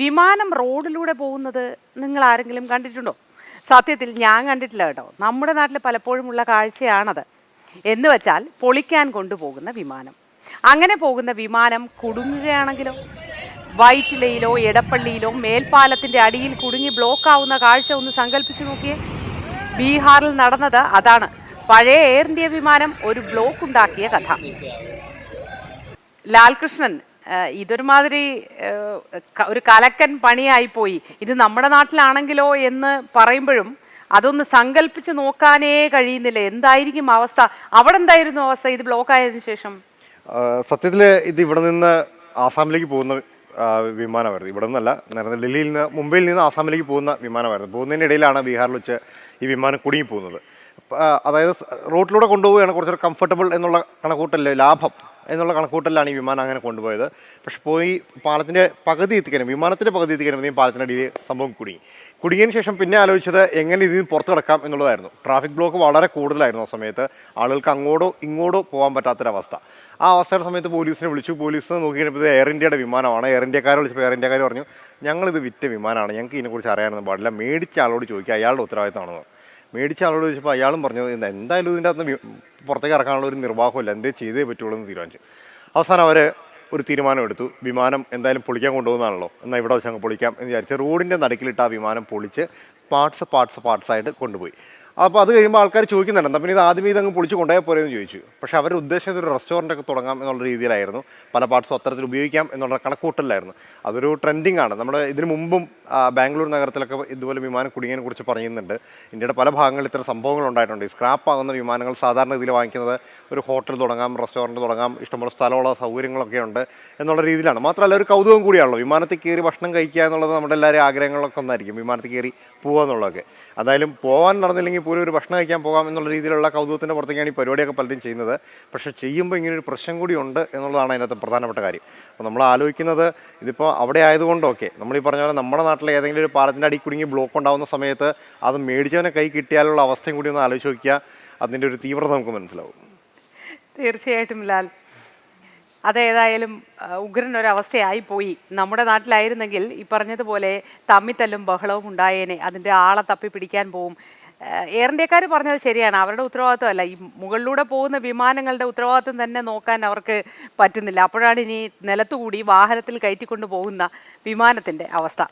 വിമാനം റോഡിലൂടെ പോകുന്നത് നിങ്ങൾ ആരെങ്കിലും കണ്ടിട്ടുണ്ടോ? സത്യത്തിൽ ഞാൻ കണ്ടിട്ടില്ല കേട്ടോ. നമ്മുടെ നാട്ടിൽ പലപ്പോഴും ഉള്ള കാഴ്ചയാണത്. എന്ന് വെച്ചാൽ പൊളിക്കാൻ കൊണ്ടുപോകുന്ന വിമാനം. അങ്ങനെ പോകുന്ന വിമാനം കുടുങ്ങുകയാണെങ്കിലോ? വൈറ്റിലയിലോ എടപ്പള്ളിയിലോ മേൽപ്പാലത്തിന്റെ അടിയിൽ കുടുങ്ങി ബ്ലോക്ക് ആവുന്ന കാഴ്ച ഒന്ന് സങ്കല്പിച്ചു നോക്കിയേ. ബീഹാറിൽ നടന്നത് അതാണ്. പഴയ എയർ ഇന്ത്യ വിമാനം ഒരു ബ്ലോക്ക് ഉണ്ടാക്കിയ കഥ. ലാൽകൃഷ്ണൻ ഇതൊരുമാതിരി ഒരു കലക്കൻ പണിയായി പോയി ഇത് നമ്മുടെ നാട്ടിലാണെങ്കിലോ എന്ന് പറയുമ്പോഴും അതൊന്ന് സങ്കല്പിച്ച് നോക്കാനേ കഴിയുന്നില്ല. എന്തായിരിക്കും അവസ്ഥ? അവിടെ എന്തായിരുന്നു അവസ്ഥ? ഇത് ബ്ലോക്ക് ആയതിനു ശേഷം സത്യത്തിൽ ഇത് ഇവിടെ നിന്ന് ആസാമിലേക്ക് പോകുന്ന വിമാനമായിരുന്നു. ഇവിടെ നിന്നല്ല നേരത്തെ ഡൽഹിയിൽ നിന്ന് മുംബൈയിൽ നിന്ന് ആസാമിലേക്ക് പോകുന്ന വിമാനമായിരുന്നു. പോകുന്നതിനിടയിലാണ് ബീഹാറിൽ വെച്ച് ഈ വിമാനം കുടുങ്ങി പോകുന്നത് അതായത് റോട്ടിലൂടെ കൊണ്ടുപോവുകയാണ് കുറച്ചൊരു കംഫർട്ടബിൾ എന്നുള്ള കണക്കൂട്ടല്ലേ? ലാഭം. എന്നുള്ള കണക്കൂട്ടലാണ് ഈ വിമാനം അങ്ങനെ കൊണ്ടുപോയത്. പക്ഷെ പോയി പാലത്തിന്റെ പകുതി എത്തിക്കാനും വിമാനത്തിന്റെ പകുതി എത്തിക്കാനും പാലത്തിന്റെ അടിയിൽ സംഭവം കുടുങ്ങി. കുടുങ്ങിയതിന് ശേഷം പിന്നെ ആലോചിച്ചത് എങ്ങനെ ഇതിൽ നിന്ന് പുറത്തു കിടക്കാം എന്നുള്ളതായിരുന്നു. ട്രാഫിക് ബ്ലോക്ക് വളരെ കൂടുതലായിരുന്നു ആ സമയത്ത്. ആളുകൾക്ക് അങ്ങോട്ടോ ഇങ്ങോട്ടോ പോകാൻ പറ്റാത്തൊരവസ്ഥ. ആ അവസ്ഥയുടെ സമയത്ത് പോലീസിനെ വിളിച്ചു. പോലീസ് നോക്കി കഴിഞ്ഞപ്പോൾ എയർ ഇന്ത്യയുടെ വിമാനമാണ്. എയർ ഇന്ത്യക്കാരെ വിളിച്ചപ്പോൾ എയർ ഇന്ത്യക്കാർ പറഞ്ഞു ഞങ്ങളിത് വിറ്റ വിമാനമാണ്. ഞങ്ങൾക്ക് ഇതിനെക്കുറിച്ച് അറിയാനൊന്നും പാടില്ല. മേടിച്ച ആളോട് ചോദിക്കുക. അയാളുടെ ഉത്തരവാദിത്തമാണെന്ന്. മേടിച്ച ആളോട് ചോദിച്ചപ്പോൾ അയാളും പറഞ്ഞു "ഇത് എന്തായാലും ഇതിന്റെ അകത്ത് പുറത്തേക്ക് ഇറക്കാനുള്ള ഒരു നിർവാഹമില്ല എന്തേ ചെയ്തേ പറ്റുള്ളൂ എന്ന് തീരുമാനിച്ചു. അവസാനം അവർ ഒരു തീരുമാനം എടുത്തു. വിമാനം എന്തായാലും പൊളിക്കാൻ കൊണ്ടുപോകുന്നതാണല്ലോ. എന്നാൽ ഇവിടെ വെച്ച് അങ്ങ് പൊളിക്കാം എന്ന് വിചാരിച്ച് റോഡിന്റെ നടുക്കിലിട്ട് ആ വിമാനം പൊളിച്ച് പാർട്സ് പാർട്സ് പാർട്സ് ആയിട്ട് കൊണ്ടുപോയി. അപ്പോൾ അത് കഴിയുമ്പോൾ ആൾക്കാർ ചോദിക്കുന്നുണ്ട് എന്നാൽ പിന്നെ ഇത് ആദ്യമേ ഇതങ്ങ് പൊളിച്ച് കൊണ്ടുപോയാൽ പോരെ എന്ന് ചോദിച്ചു. പക്ഷേ അവരുടെ ഉദ്ദേശം ഇതൊരു റെസ്റ്റോറന്റ് ഒക്കെ തുടങ്ങാം എന്നുള്ള രീതിയിലായിരുന്നു. പല പാർട്സും അത്തരത്തിൽ ഉപയോഗിക്കാം എന്നുള്ള കണക്കൂട്ടലായിരുന്നു അതൊരു ട്രെൻഡിങ് ആണ്. നമ്മുടെ ഇതിനു മുമ്പും ബാംഗ്ലൂർ നഗരത്തിലൊക്കെ ഇതുപോലെ വിമാനം കുടുങ്ങിയതിനെ കുറിച്ച് പറയുന്നുണ്ട്. ഇന്ത്യയുടെ പല ഭാഗങ്ങളിൽ ഇത്തരം സംഭവങ്ങൾ ഉണ്ടായിട്ടുണ്ട്. ഈ സ്ക്രാപ്പ് ആകുന്ന വിമാനങ്ങൾ സാധാരണ ഇതിൽ വാങ്ങിക്കുന്നത് ഒരു ഹോട്ടൽ തുടങ്ങാം റെസ്റ്റോറന്റ് തുടങ്ങാം ഇഷ്ടംപോലെ സ്ഥലമുള്ള സൗകര്യങ്ങളൊക്കെ ഉണ്ട് എന്നുള്ള രീതിയിലാണ്. മാത്രമല്ല ഒരു കൗതുകം കൂടിയാണല്ലോ. വിമാനത്തിൽ കയറി ഭക്ഷണം കഴിക്കുക എന്നുള്ളത് നമ്മുടെ എല്ലാവരും ആഗ്രഹങ്ങളൊക്കെ ഒന്നായിരിക്കും. വിമാനത്തിൽ കയറി പോകുക എന്നുള്ളതൊക്കെ. എന്തായാലും പോകാൻ നടന്നില്ലെങ്കിൽ പോലും ഒരു ഭക്ഷണം കഴിക്കാൻ പോകാം എന്നുള്ള രീതിയിലുള്ള കൗതുകത്തിന്റെ പുറത്തേക്കാണ് ഈ പരിപാടിയൊക്കെ പലരും ചെയ്യുന്നത്. പക്ഷേ ചെയ്യുമ്പോൾ ഇങ്ങനെ ഒരു പ്രശ്നം കൂടി ഉണ്ട് എന്നുള്ളതാണ് അതിനകത്ത് പ്രധാനപ്പെട്ട കാര്യം. അപ്പോൾ നമ്മൾ ആലോചിക്കുന്നത് ഇതിപ്പോൾ അവിടെ ആയതുകൊണ്ടൊക്കെ നമ്മൾ ഈ പറഞ്ഞ പോലെ നമ്മുടെ നാട്ടിലെ ഏതെങ്കിലും ഒരു പാലത്തിന്റെ അടി കുടുങ്ങി ബ്ലോക്ക് ഉണ്ടാകുന്ന സമയത്ത് അത് മേടിച്ചവനെ കൈ കിട്ടിയാലുള്ള അവസ്ഥയും കൂടി ഒന്ന് ആലോചിച്ച് നോക്കിയാൽ അതിന്റെ ഒരു തീവ്രത നമുക്ക് മനസ്സിലാവും. തീർച്ചയായിട്ടും ലാൽ. അതേതായാലും ആ, ഉഗ്രൻ ഒരവസ്ഥയായി പോയി നമ്മുടെ നാട്ടിലായിരുന്നെങ്കിൽ ഈ പറഞ്ഞതുപോലെ തമ്മിത്തല്ലും ബഹളവും ഉണ്ടായേനെ. അതിന്റെ ആളെ തപ്പി പിടിക്കാൻ പോവും. എയർ ഇന്ത്യക്കാർ പറഞ്ഞത് ശരിയാണ്. അവരുടെ ഉത്തരവാദിത്വമല്ല. ഈ മുകളിലൂടെ പോകുന്ന വിമാനങ്ങളുടെ ഉത്തരവാദിത്വം തന്നെ നോക്കാൻ അവർക്ക് പറ്റുന്നില്ല. അപ്പോഴാണ് ഇനി നിലത്തുകൂടി വാഹനത്തിൽ കയറ്റിക്കൊണ്ട് പോകുന്ന വിമാനത്തിന്റെ അവസ്ഥ.